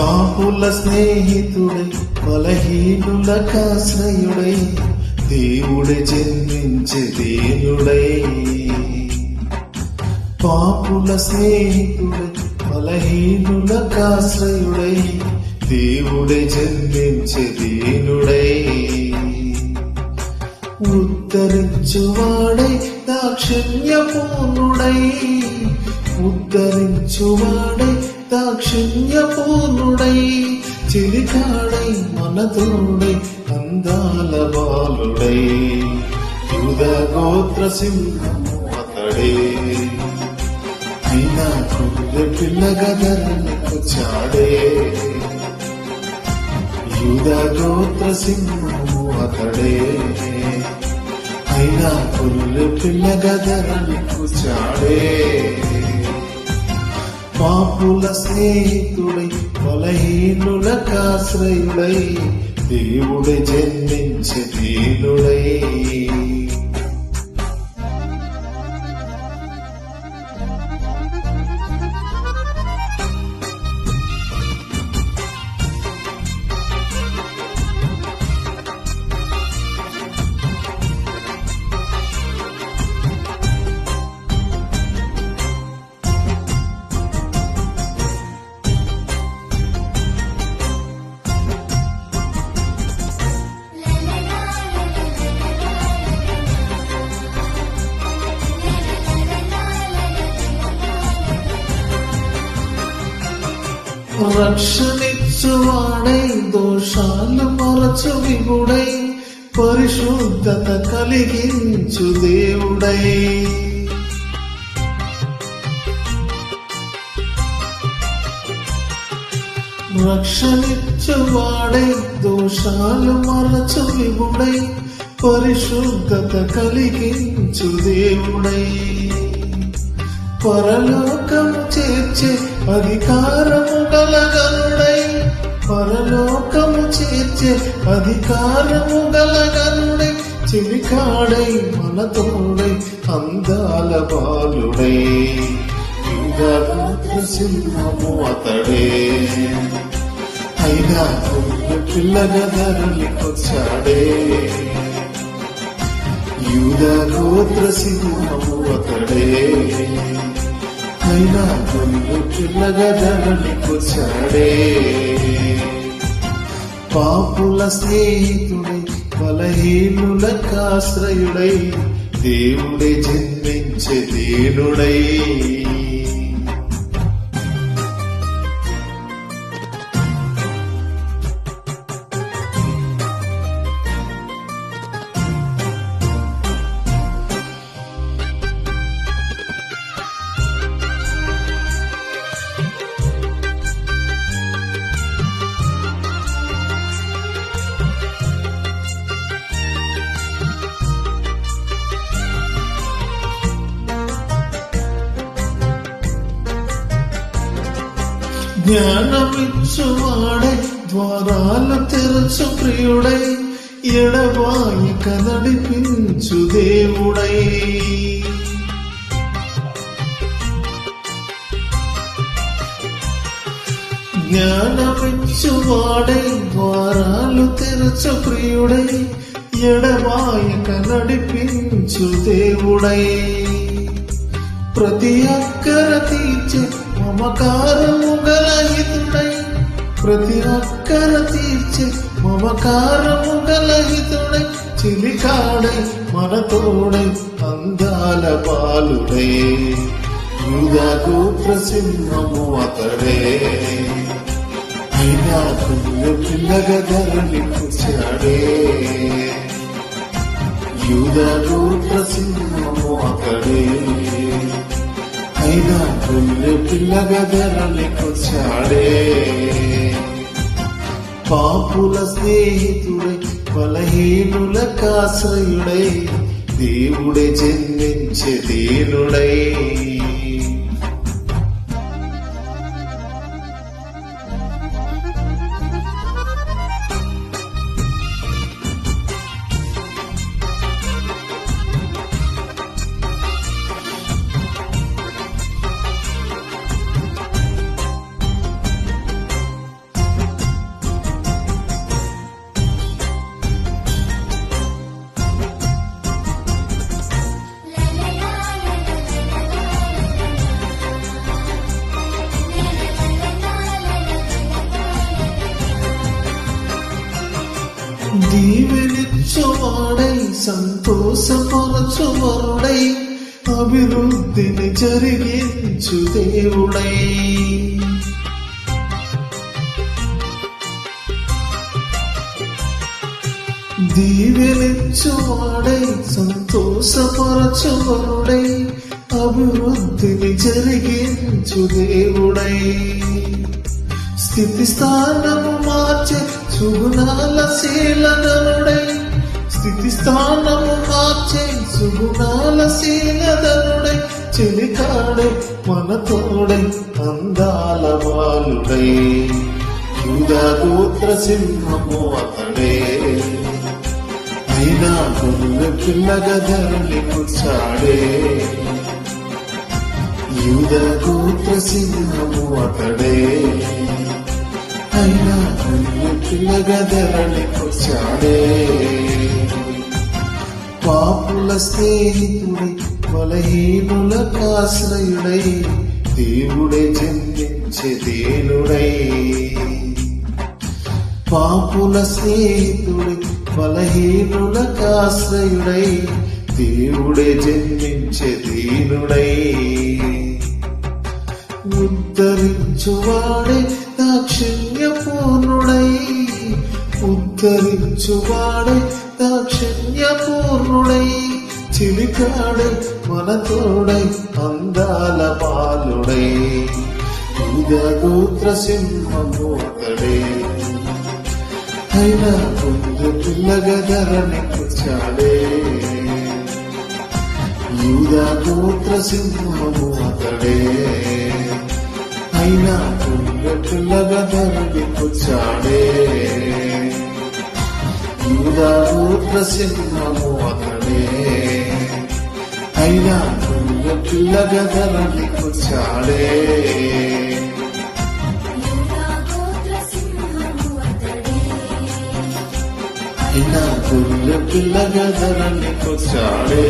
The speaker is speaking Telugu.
పాపుల స్నేహితుడై బలహీనుల కాశ్రయుడై దేవుడే జన్మించే దేవుడై పాపుల స్నేహితుడై బలహీనుల కాశ్రయుడై దేవుడే జన్మించే దేనుడై. ఉద్ధరించువాడై దాక్షిణ్యపూర్ణుడై. ఉద్ధరించువాడై దాక్షిణ్యపూర్ణుడై చిలికాడై మనతోడై అందాల బాలుడై. యుధ గోత్ర సింహము అతడే. అయినా కుర్రె పిల్లగా ధరనికొచ్చాడే యుధ గోత్ర సింహము అతడే. అయినా పుల్లు పిల్లగదరకు చాడే. పాపుల స్నేహితుడై బలహీనులకాశ్రయుడై దేవుడు జన్మించే దేవుడై రక్షణిచ్చువాడై దోషాలు మరచు విగుడై పరిశుద్ధత కలిగించు దేవుడై. రక్షణిచ్చువాడై దోషాలు మరచు విగుడై పరిశుద్ధత కలిగించు దేవుడై. పరలోకం చేర్చే అధికారము గలగనుడై పరలోకము చేర్చే అధికారము గలగనుడై చెలికాడై మన తోడై అందాల బాలుడై. సింహము అతడే. అయినా కొన్ని ధరలికొచ్చాడే యూద గోత్ర సింహము అతడే. అయినా కొన్ని పిల్లగా ధరలికొచ్చాడే పాపుల స్నేహితుడై బలహీనులకాశ్రయుడై దేవుడే జన్మించే దేనుడై. ജ്ഞാനമിച്ചുവാടെ ദ്വാരാല തെറച്ചു പ്രിയുടെ ഇടവായി കനടിപ്പിച്ചു ദേവുടൈ. ജ്ഞാനമിച്ചുവാടെ ദ്വാരാലു തെറച്ച പ്രിയുടെ എടവായി കനടിപ്പിച്ചു ദേവുടൈ. പ്രതിയക്കര തീച്ചു మమకారము గలహితుడై ప్రతి ఒక్కర తీర్చే మమకారము గలహితుడై చిలికాడై మన తోడై అందాల బాలుడై యూదా గోత్ర అతడే. అయినా కుళ్ళు పిల్లగా ధరలికొచ్చాడే కూర్చాడే గోత్ర సింహము అతడే. అయినా కుళ్ళు పిల్లగా ధరలికొచ్చాడే పాపుల స్నేహితుడై బలహీనుల బలహీనులకాశ్రయుడై దేవుడే జన్మించే దేనుడై. వాడై సంతోషపరచువాడై అభివృద్ధిని జరిగించు దేవుడై. దీవెనిచ్చువాడై సంతోషపరచువాడై అభివృద్ధిని జరిగించు దేవుడై. స్థితి స్థానము మార్చే సుగుణాల శీలధనుడై స్థితి స్థానము మార్చే సుగుణాల శీలధనుడై చెలికాడే మన తోడై అందాల బాలుడై యూదా గోత్ర సింహము అతడే. అయినా గొల్ల పిల్లగా ధరని కూర్చాడే. యూద గోత్ర సింహము అతడే. అయినా గొర్రె పాపుల స్నేహితుడై బలహీనులకు ఆశ్రయుడై దేవుడే జన్మించే దేనుడై పాపుల స్నేహితుడై బలహీనులకు ఆశ్రయుడై దేవుడే జన్మించే దీనుడై. ఉద్ధరించువాడే ఉద్ధరించువాడే దాక్షిణ్యపూర్ణుడై చిలికాడై మన తోడై అందాల బాలుడై గోత్ర సింహమూతడే అయినా కొంచె పిల్లగా ధరని కూర్చాడే. యూదా సింహమూతడే అయినా కొంచె పిల్లగా ధరని కూర్చాడే. యూదా గోత్ర అతడే అయినా పుల్ల పిల్లగా ధరని కూర్చాడే అయినా పుల్ల పిల్లగా ధరని కూర్చాడే